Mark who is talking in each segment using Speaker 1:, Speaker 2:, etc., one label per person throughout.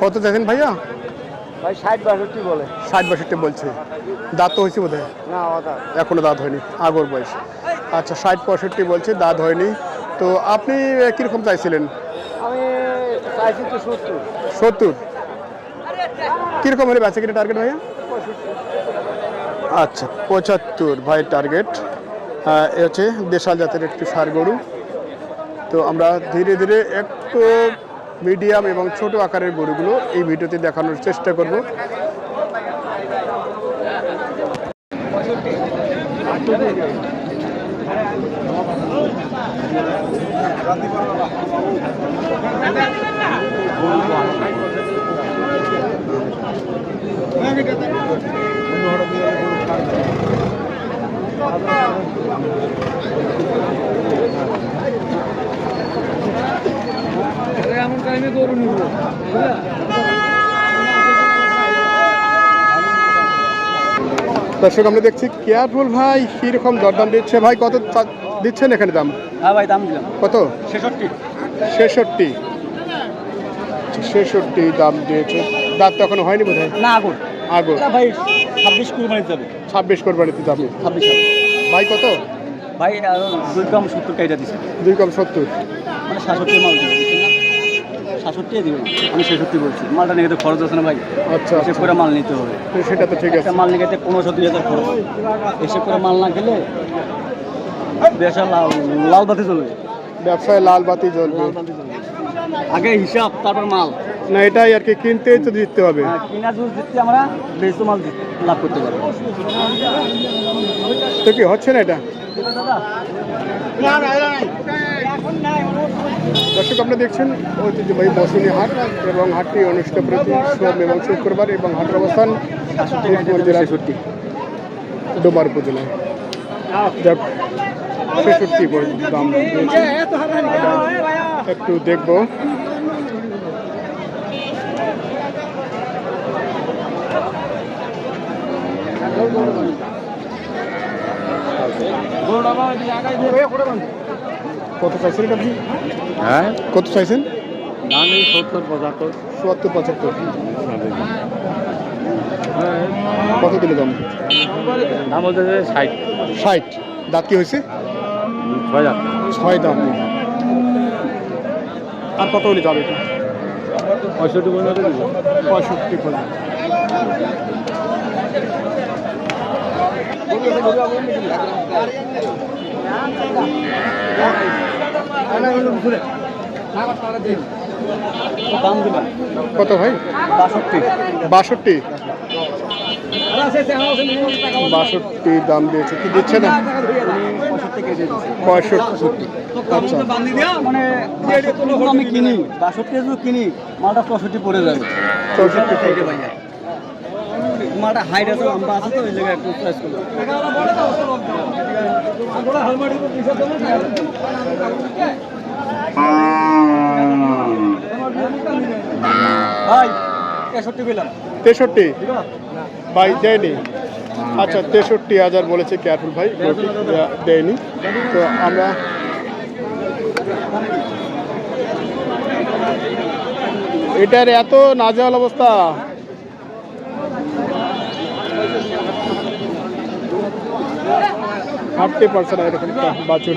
Speaker 1: কত চাইছেন ভাইয়া?
Speaker 2: ভাই ষাট বাষট্টি বলে।
Speaker 1: ষাট বাষট্টি বলছে। দাঁত তো হয়েছে বোধ
Speaker 2: না ওটা
Speaker 1: এখনও দাঁত হয়নি আগর বয়স। আচ্ছা ষাট পঁয়ষট্টি বলছে দাঁত হয়নি। তো আপনি কীরকম চাইছিলেন?
Speaker 2: আমি চাইছি তো সত্তর।
Speaker 1: সত্তর? কীরকম হলে বেচা কিনা টার্গেট ভাইয়া? আচ্ছা পঁচাত্তর ভাই টার্গেট এ হচ্ছে দেশাল জাতের একটি সার গরু। তো আমরা ধীরে ধীরে একটু মিডিয়াম এবং ছোট আকারের গরুগুলো এই ভিডিওতে দেখানোর চেষ্টা করব। দর্শক আমরা দেখছি কেয়ারফুল ভাই কীরকম দরদাম দিচ্ছে ভাই? কত দিচ্ছেন এখানে দাম?
Speaker 2: হ্যাঁ ভাই দাম দিলাম।
Speaker 1: কত?
Speaker 2: ছেষট্টি।
Speaker 1: ছেষট্টি। ছেষট্টি দাম দিয়েছে। দাঁত তো এখনও হয়নি বোধ হয়
Speaker 2: না আগুন।
Speaker 1: আগো
Speaker 2: ভাই ছাব্বিশ কুরবানি যাবে।
Speaker 1: ছাব্বিশ কোরবানিতে দাম
Speaker 2: ছাব্বিশ
Speaker 1: ভাই কত?
Speaker 2: ভাই দুই কম সত্তর টাকা দিছে
Speaker 1: দুই কম সত্তর।
Speaker 2: মানে সাতষট্টি মাল সাতষট্টি দিবে আমি ছেষট্টি বলছি। মালটা নিয়ে খরচ আছে না ভাই?
Speaker 1: আচ্ছা
Speaker 2: হিসেব করে মাল নিতে হবে।
Speaker 1: সেটা তো ঠিক আছে।
Speaker 2: মাল নিয়ে পনেরোশো দুই হাজার খরচ। হিসেব করে মাল না গেলে বেশা লাল লাল বাতি চলবে
Speaker 1: ব্যবসায় লাল বাতি জ্বলবে।
Speaker 2: চলবে আগে হিসাব তারপর মাল।
Speaker 1: না এটাই আর কি কিনতেই তো দিতে হবে।
Speaker 2: হ্যাঁ, কিনা জুস দিতে আমরা বেশি মাল লাভ করতে পারব।
Speaker 1: তো কি হচ্ছে না এটা? দর্শক আপনারা দেখছেন ঐতিহ্যবাহী বসুনি হাট এবং হাটটি অনুষ্ঠিত প্রতি সোম এবং শুক্রবার এবং হাটের অবস্থান দিনাজপুর জেলার ডোবার উপজেলায় যাক ছেষট্টি পর্যন্ত দাম দিয়েছে। একটু দেখব কত চাইছেন এটা আপনি?
Speaker 2: হ্যাঁ?
Speaker 1: কত চাইছেন?
Speaker 2: দাম এই সত্তর পঁচাত্তর।
Speaker 1: চুয়াত্তর পঁচাত্তর। কত দিলে দাম?
Speaker 2: দাম বলতে ষাট।
Speaker 1: ষাট। দাঁত কি হয়েছে?
Speaker 2: ছয় হাজার
Speaker 1: ছয় দাম আর কত হলে যাবে? এটা
Speaker 2: পঁয়ষট্টি পর্যন্ত
Speaker 1: পঁয়ষট্টি পর্যন্ত।
Speaker 2: দাম দিলাম
Speaker 1: কত ভাই?
Speaker 2: বাষট্টি।
Speaker 1: বাষট্টি। দাম দিয়েছে। কি দিচ্ছে না? পঁয়ষট্টি। আচ্ছা।
Speaker 2: মানে আমি কিনি। বাষট্টি কিনি। মালটা পঁয়ষট্টি পড়ে যাবে।
Speaker 1: চৌষট্টি
Speaker 2: থেকে ভাইয়া মালটা হাইট আছে লম্বা আছে তো ওই জায়গায় একটু করব তেষট্টি
Speaker 1: ভাই, দেয়নি। আচ্ছা তেষট্টি হাজার বলেছে কেয়ারফুল ভাই দেয়নি। তো আমরা এটার এত নাজেহাল অবস্থা। হাঁটতে পার্সেন্ট এরকম একটা বাছুর।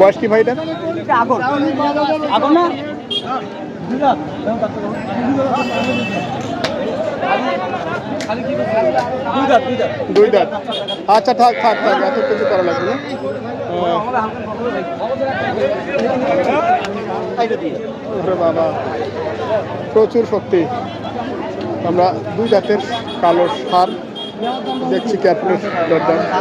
Speaker 1: বয়স কি ভাই এটা
Speaker 2: আগর আগর না? দুই রাত দুই
Speaker 1: দাঁত। আচ্ছা থাক থাক থাক, এত কিছু করা লাগবে না। বাবা। প্রচুর শক্তি। আমরা দুই জাতের কালো সার দেখছি ক্যাপ্টেন দরদাম
Speaker 2: হইল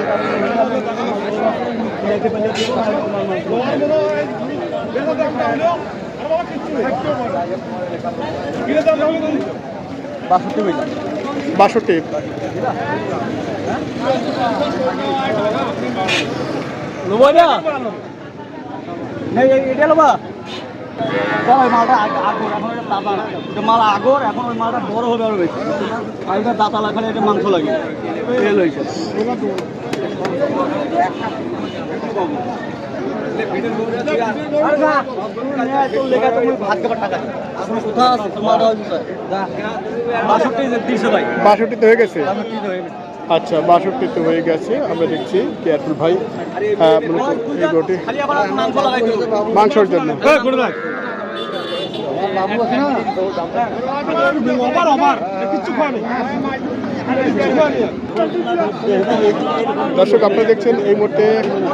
Speaker 1: বাষট্টি
Speaker 2: মাল আগর এখন ওই মালটা বড় হবে আরও বেশি। দাতা লাগালে এটা মাংস লাগে। তেল হয়েছে।
Speaker 1: বাষট্টিতে হয়ে গেছে
Speaker 2: হয়ে গেছে
Speaker 1: আচ্ছা বাষট্টিতে হয়ে গেছে আমরা দেখছি কেয়ারফুল ভাই মাংসের জন্য দর্শক, আপনারা দেখছেন এই মুহূর্তে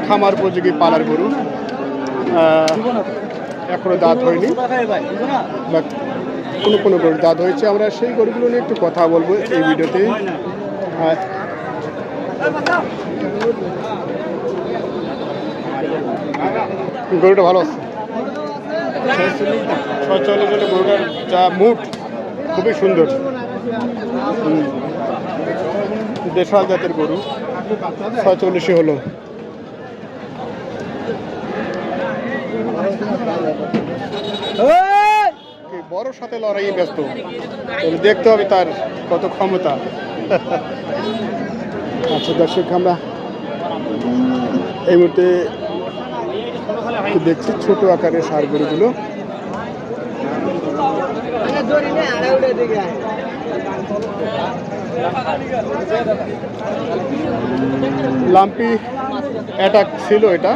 Speaker 1: খামার উপযোগী পালার গরু। এখনও দাঁত হয়নি। বা কোনো কোনো গরুর দাঁত হয়েছে। আমরা সেই গরুগুলো নিয়ে একটু কথা বলব এই ভিডিওতে। গরুটা ভালো আছে? ছয়চল্লিশ জন্য গরুটার যা মুঠ, খুবই সুন্দর। দেশাল জাতের গরু ছয়চল্লিশে হলো। কি বড় সাথে লড়াইয়ে ব্যস্ত। দেখতে হবে তার কত ক্ষমতা। আচ্ছা দর্শক আমরা এই মুহূর্তে দেখছি ছোট আকারের সার গরুগুলো। লাম্পি অ্যাটাক ছিল এটা।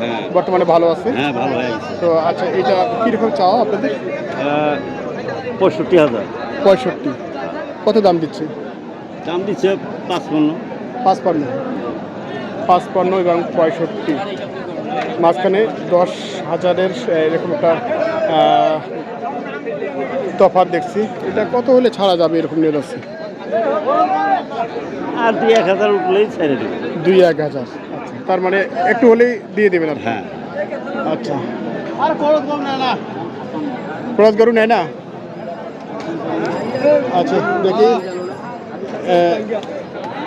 Speaker 2: হ্যাঁ।
Speaker 1: বর্তমানে ভালো আছে।
Speaker 2: হ্যাঁ ভালো হয়ে গেছে।
Speaker 1: তো আচ্ছা এটা কীরকম চাওয়া আপনাদের?
Speaker 2: পঁয়ষট্টি হাজার।
Speaker 1: পঁয়ষট্টি। কত দাম দিচ্ছে?
Speaker 2: দাম দিচ্ছে পাঁচপন্ন।
Speaker 1: পাঁচপান্ন। পাঁচপান্ন এবং পঁয়ষট্টি। মাঝখানে দশ হাজারের এরকম একটা তফাৎ দেখছি। এটা কত হলে ছাড়া যাবে এরকম নিয়ে যাচ্ছে
Speaker 2: আর দুই এক হাজার উঠলেই ছেড়ে দেবে।
Speaker 1: দুই এক হাজার। আচ্ছা তার মানে একটু হলেই দিয়ে দেবেন আর
Speaker 2: হ্যাঁ।
Speaker 1: আচ্ছা। ক্রস গরু নেয় না? আচ্ছা দেখি।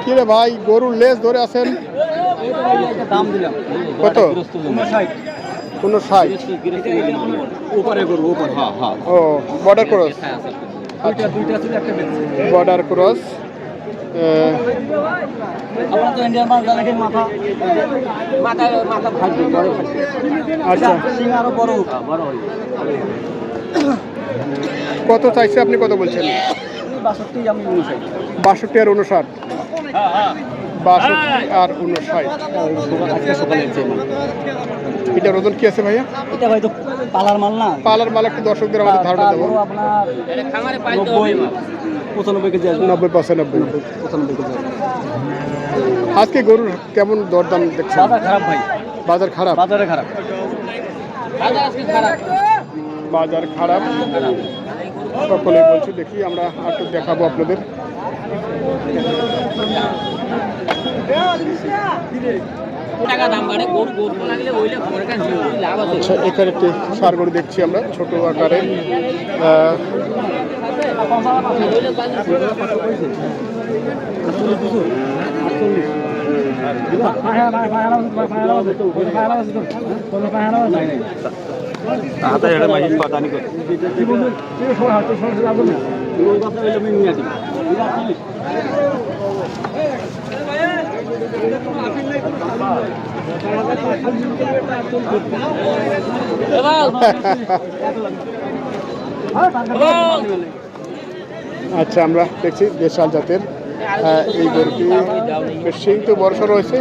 Speaker 1: কি রে ভাই গরুর লেজ ধরে আছেন?
Speaker 2: দাম দিলাম
Speaker 1: কত? কোনো ষাট
Speaker 2: উপরে করব উপরে। হ্যাঁ হ্যাঁ
Speaker 1: ও বর্ডার ক্রস
Speaker 2: দুইটা
Speaker 1: বর্ডার ক্রস আচ্ছা।
Speaker 2: সিং আরও বড় হোক বড় হয়
Speaker 1: কত চাইছে আপনি কত বলছেন?
Speaker 2: বাষট্টি
Speaker 1: আর উনষাট।
Speaker 2: হ্যাঁ হ্যাঁ।
Speaker 1: বাষট্টি আর উনষাট
Speaker 2: আজকে সকালে
Speaker 1: এটার ওজন কি আছে ভাইয়া?
Speaker 2: এটা ভাই তো পালার মাল না।
Speaker 1: পালার মাল একটু দর্শকদের আমাদের ধারণা দেবো।
Speaker 2: পঁচানব্বই কেজি
Speaker 1: নব্বই পঁচানব্বই।
Speaker 2: পঁচানব্বই কেজি
Speaker 1: আজকে গরুর কেমন দরদাম দেখছেন?
Speaker 2: বাজার খারাপ ভাই।
Speaker 1: বাজার খারাপ?
Speaker 2: বাজারে খারাপ।
Speaker 1: বাজার খারাপ। সকলেই বলছে দেখি আমরা একটু দেখাবো আপনাদের। আচ্ছা এখানে একটি সার দেখছি আমরা ছোট আকারে।
Speaker 2: হাতে
Speaker 1: আচ্ছা আমরা দেখছি দেশাল জাতের এই গরুটি সেই তো বর্ষা রয়েছে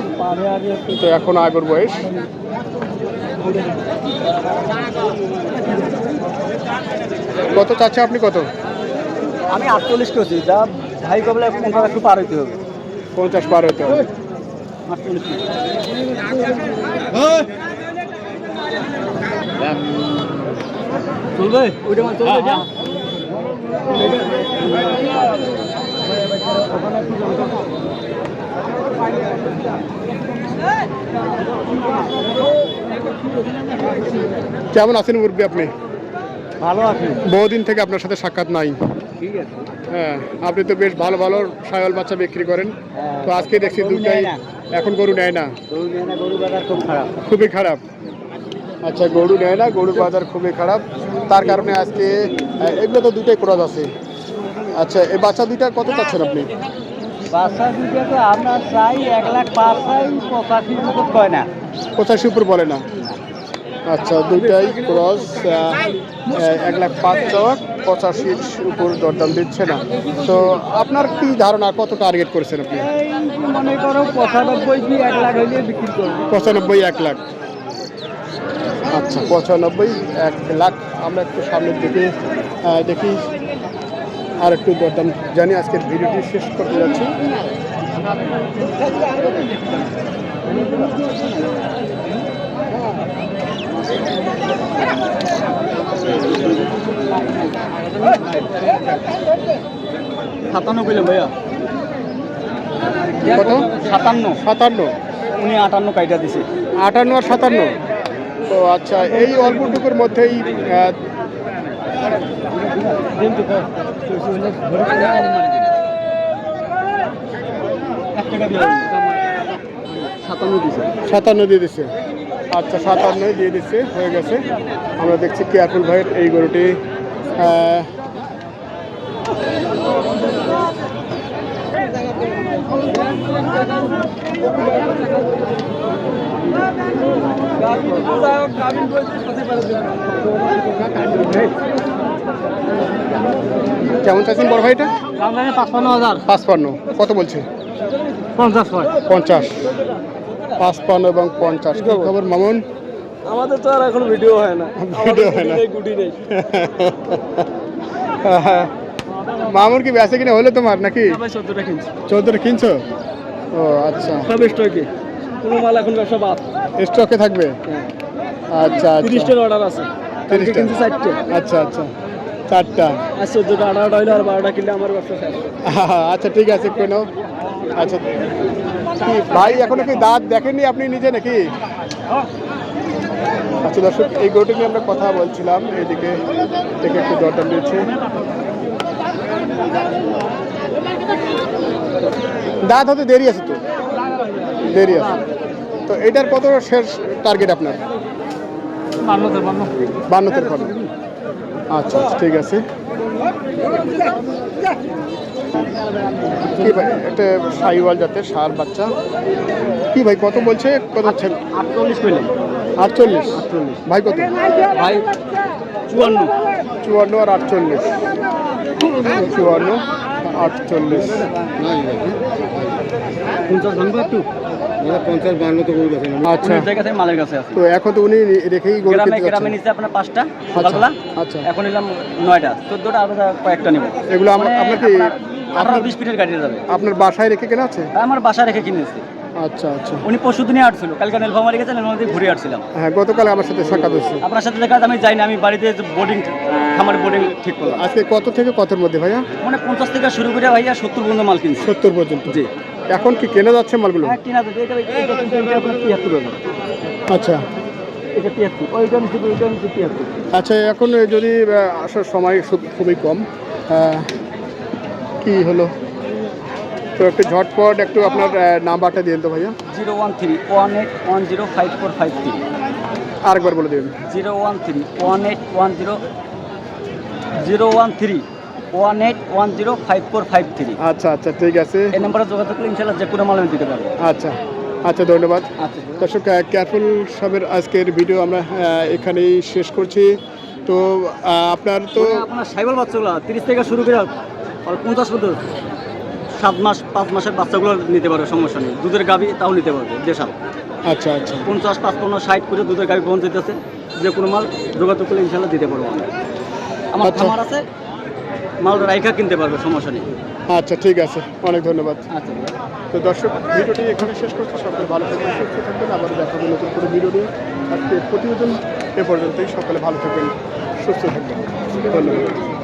Speaker 1: তো এখন আগর বয়স। কত চাচ্ছে আপনি কত?
Speaker 2: আমি আটচল্লিশ করছি যা ভাই কবলে পঞ্চাশ একটু পার হইতে হবে।
Speaker 1: পঞ্চাশ পার হতে হবে।
Speaker 2: চলবে ওইটা মানে চলবে
Speaker 1: কেমন আছেন মুরব্বী আপনি?
Speaker 2: ভালো আছে।
Speaker 1: বহুদিন থেকে আপনার সাথে সাক্ষাৎ নাই।
Speaker 2: ঠিক আছে।
Speaker 1: হ্যাঁ আপনি তো বেশ ভালো ভালো সায়ল বাচ্চা বিক্রি করেন।
Speaker 2: হ্যাঁ।
Speaker 1: তো আজকে দেখছি দুটাই। এখন গরু নেয় না?
Speaker 2: গরু নিয়ে না গরু বাজার খুব খারাপ।
Speaker 1: খুবই খারাপ। আচ্ছা গরু নেয় না গরুর বাজার খুবই খারাপ। তার কারণে আজকে এগুলো তো দুটাই ক্রস আছে। আচ্ছা এই বাচ্চা দুইটা কত চাচ্ছেন আপনি?
Speaker 2: বাচ্চা তো চাই এক লাখ পাঁচ কয় না।
Speaker 1: পঁচাশি উপর বলে না। আচ্ছা দুইটাই ক্রস এক লাখ পাঁচ টাকা পঁচাশির উপর দরদাম দিচ্ছে না। তো আপনার কি ধারণা কত টার্গেট করেছেন আপনি?
Speaker 2: মনে করো পঁচানব্বই কি এক লাখ হইলে বিক্রি করব।
Speaker 1: পঁচানব্বই এক লাখ। আচ্ছা পঁচানব্বই এক লাখ। আমরা একটু সামনের দিকে দেখি। আর একটু দরদাম জানি আজকের ভিডিওটি শেষ করতে যাচ্ছি।
Speaker 2: সাতান্ন কইলাম ভাইয়া।
Speaker 1: কত?
Speaker 2: সাতান্ন।
Speaker 1: সাতান্ন।
Speaker 2: উনি আটান্ন কাইটা দিছে।
Speaker 1: আটান্ন আর সাতান্ন। তো আচ্ছা এই অল্পটুকুর মধ্যেই
Speaker 2: সাতান্ন দিছে।
Speaker 1: সাতান্ন দিয়ে দিচ্ছে আচ্ছা সাতান্নই দিয়ে দিচ্ছে হয়ে গেছে। আমরা দেখছি কেয়ারফুল ভাইয়ের এই গরুটি কেমন চাইছেন বড় ভাইটা?
Speaker 2: পাঁচপান্ন হাজার।
Speaker 1: পাঁচপান্ন। কত বলছে?
Speaker 2: পঞ্চাশ
Speaker 1: পঞ্চাশ। পাঁচপান্ন এবং পঞ্চাশ। খবর মামুন?
Speaker 2: আমাদের তো আর এখন ভিডিও হয় না।
Speaker 1: ভিডিও হয় না।
Speaker 2: গুটি নেই।
Speaker 1: মামুন কি বেঁচে কিনে হলো তোমার নাকি?
Speaker 2: চোদ্দটা কিনছি।
Speaker 1: চৌধুরী কিনছো? ও আচ্ছা।
Speaker 2: সব স্টকে কোনো মাল এখন ব্যবসা বাদ।
Speaker 1: স্টকে থাকবে? আচ্ছা আচ্ছা।
Speaker 2: তিরিশটার অর্ডার আছে। কালকে
Speaker 1: 30 টা।
Speaker 2: কিনছি চারটে।
Speaker 1: আচ্ছা আচ্ছা। চারটা।
Speaker 2: আর চোদ্দটা আঠারোটা হইলে আর বারোটা কিনলে আমার ব্যবসা
Speaker 1: আচ্ছা ঠিক আছে কোনো। আচ্ছা। ভাই এখনও কি দাঁত দেখেননি আপনি নিজে নাকি? আচ্ছা দর্শক এই গরুটি নিয়ে আমরা কথা বলছিলাম। এইদিকে থেকে একটু দরদাম দিয়েছে। দাঁত হতে দেরি আছে তো? দেরি আছে। তো এটার কত শেষ টার্গেট আপনার? ফল আচ্ছা আচ্ছা, ঠিক আছে। কি ভাই একটা সাইওয়াল জাতের সার বাচ্চা। কি ভাই কত বলছে? কত হচ্ছে?
Speaker 2: আটচল্লিশ কইলেন।
Speaker 1: আটচল্লিশ? ভাই কত?
Speaker 2: ভাই চুয়ান্ন।
Speaker 1: চুয়ান্ন আর আটচল্লিশ। চুয়ান্ন আটচল্লিশ।
Speaker 2: পঞ্চাশ ভাঙবো একটু?
Speaker 1: পঞ্চাশ বান্ন তো আচ্ছা।
Speaker 2: মালের কাছে আছে।
Speaker 1: তো এখন তো উনি রেখেই গরু
Speaker 2: গ্রামে গ্রামে নিচে আপনার পাঁচটা সকালবেলা
Speaker 1: আচ্ছা।
Speaker 2: এখন নিলাম নয়টা। চোদ্দটা আরও কয়েকটা নেব।
Speaker 1: এগুলো আমার-
Speaker 2: মানে
Speaker 1: আপনার কি
Speaker 2: আঠারো বিশ ফিটের গাড়ি যাবে।
Speaker 1: আপনার বাসায় রেখে কেনা আছে?
Speaker 2: আমার বাসা রেখে কিনেছি
Speaker 1: আচ্ছা আচ্ছা।
Speaker 2: উনি পরশু দিনে আসছিল কালকে নীলফামারি নীলফামারি ঘুরে আসছিলাম।
Speaker 1: হ্যাঁ গতকাল আমার সাথে সাক্ষাৎ
Speaker 2: আপনার সাথে দেখা আমি যাইনি আমি বাড়িতে বোর্ডিং খামার বোর্ডিং ঠিক করলাম।
Speaker 1: আজকে কত থেকে কতর মধ্যে ভাইয়া?
Speaker 2: মানে পঞ্চাশ থেকে শুরু করে ভাইয়া সত্তর পর্যন্ত মাল কিনছি।
Speaker 1: সত্তর পর্যন্ত।
Speaker 2: জি।
Speaker 1: এখন কি কেনা যাচ্ছে মালগুলো?
Speaker 2: হ্যাঁ কিনা এটা তিয়াত্তর
Speaker 1: আচ্ছা। আচ্ছা এখন যদি আসার সময় খুব- খুবই কম কি হলো? তো একটু ঝটপট একটু আপনার নাম্বারটা দিন তো ভাইয়া।
Speaker 2: Zero one three one eight one zero five four five three.
Speaker 1: আরেকবার বলে দেবেন।
Speaker 2: Zero one three one eight one zero zero one three one eight one zero five four five three.
Speaker 1: আচ্ছা আচ্ছা ঠিক আছে।
Speaker 2: এই নাম্বারে যোগাযোগ করলে ইনশাল্লাহ যে কোনো মাল আমি দিতে পারব।
Speaker 1: আচ্ছা আচ্ছা ধন্যবাদ।
Speaker 2: আচ্ছা
Speaker 1: দর্শক কেয়ারফুল সাহেবের আজকের ভিডিও আমরা এখানেই শেষ করছি। তো আপনার তো
Speaker 2: মানে আপনার সাইবার বাচ্চাগুলো তিরিশ থেকে শুরু করে পঞ্চাশ পর্যন্ত সাত মাস পাঁচ মাসের বাচ্চাগুলো নিতে পারবে সমস্যা নেই। দুধের গাভি তাও নিতে পারবে দেশাল।
Speaker 1: আচ্ছা আচ্ছা।
Speaker 2: পঞ্চাশ পাঁচপন্ন ষাট করে দুধের গাভি পৌঁছে যেতেছে যে কোনো মাল যোগাযোগ করলে ইনশাল্লাহ দিতে পারব আমি আমার
Speaker 1: আচ্ছা।
Speaker 2: খামার আছে মাল রাইখা কিনতে পারবে সমস্যা নেই।
Speaker 1: আচ্ছা ঠিক আছে। অনেক ধন্যবাদ।
Speaker 2: আচ্ছা
Speaker 1: তো দর্শক ভিডিওটি এখানে শেষ করছি। সকলে ভালো থাকবেন সুস্থ থাকবেন। আবার দেখা হবে নতুন করে ভিডিও নিয়ে। আজকে প্রতিবেদন এ পর্যন্তই। সকলে ভালো থাকবেন সুস্থ থাকবেন। ধন্যবাদ।